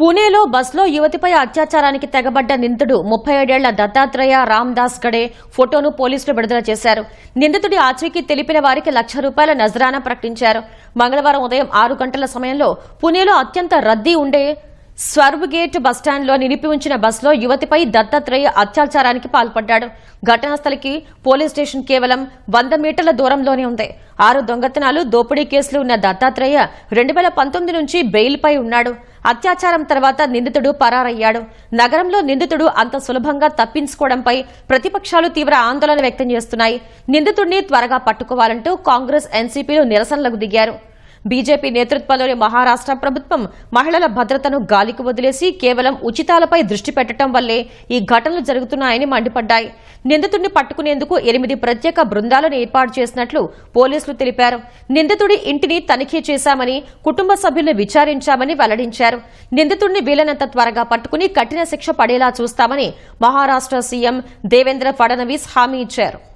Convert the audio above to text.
పూణేలో బస్లో యువతిపై అత్యాచారానికి తెగబడ్డ నిందితుడు ముప్పై ఏడేళ్ళ దత్తాత్రేయ రామ్దాస్ గడే ఫోటోను పోలీసులు విడుదల చేశారు. నిందితుడి ఆచూకీ తెలిపిన వారికి లక్ష రూపాయల నజరానా ప్రకటించారు. మంగళవారం ఉదయం ఆరు గంటల సమయంలో పూణేలో అత్యంత రద్దీ ఉండే స్వర్బ్ గేట్ బస్టాండ్లో నిలిపి ఉంచిన బస్సులో యువతిపై దత్తాత్రేయ అత్యాచారానికి పాల్పడ్డాడు. ఘటనాస్థలికి పోలీస్ స్టేషన్ కేవలం వంద మీటర్ల దూరంలోనే ఉంది. ఆరు దొంగతనాలు దోపిడీ కేసులు ఉన్న దత్తాత్రేయ రెండు వేల పంతొమ్మిది నుంచి బెయిల్పై ఉన్నాడు. అత్యాచారం తర్వాత నిందితుడు పరారయ్యాడు. నగరంలో నిందితుడు అంత సులభంగా తప్పించుకోవడంపై ప్రతిపక్షాలు తీవ్ర ఆందోళన వ్యక్తం చేస్తున్నాయి. నిందితుడిని త్వరగా పట్టుకోవాలంటూ కాంగ్రెస్ ఎన్సీపీలు నిరసనలకు దిగారు. బీజేపీ నేతృత్వంలోని మహారాష్ట్ర ప్రభుత్వం మహిళల భద్రతను గాలికి వదిలేసి కేవలం ఉచితాలపై దృష్టి పెట్టడం వల్లే ఈ ఘటనలు జరుగుతున్నాయని మండిపడ్డాయి. నిందితుడిని పట్టుకునేందుకు ఎనిమిది ప్రత్యేక బృందాలను ఏర్పాటు చేసినట్లు పోలీసులు తెలిపారు. నిందితుడి ఇంటిని తనిఖీ చేశామని కుటుంబ సభ్యులను విచారించామని వెల్లడించారు. నిందితుడిని వీలైనంత త్వరగా పట్టుకుని కఠిన శిక్ష పడేలా చూస్తామని మహారాష్ట్ర సీఎం దేవేంద్ర ఫడణవీస్ హామీ ఇచ్చారు.